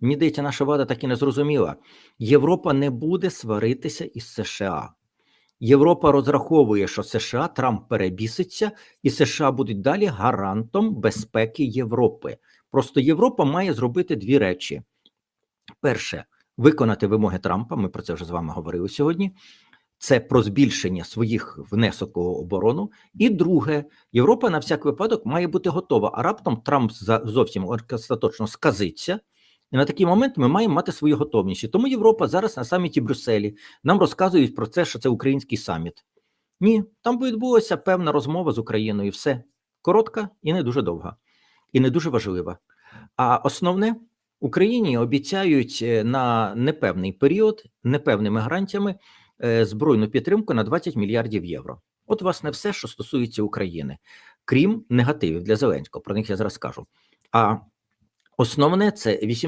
Мені здається, наша влада так і не зрозуміла. Європа не буде сваритися із США. Європа розраховує, що США Трамп перебіситься, і США будуть далі гарантом безпеки Європи. Просто Європа має зробити дві речі: перше, виконати вимоги Трампа. Ми про це вже з вами говорили сьогодні. Це про збільшення своїх внесок у оборону. І друге, Європа на всяк випадок має бути готова. А раптом Трамп зовсім остаточно сказиться. І на такий момент ми маємо мати свою готовність. І Тому Європа зараз на саміті Брюсселі нам розказують про це, що це український саміт. Ні, там відбулася певна розмова з Україною. Все коротка і не дуже довга, і не дуже важлива. А основне Україні обіцяють е, на непевний період непевними гарантіями е, збройну підтримку на 20 мільярдів євро. От, власне, все, що стосується України, крім негативів для Зеленського. Про них я зараз скажу. А основне це 800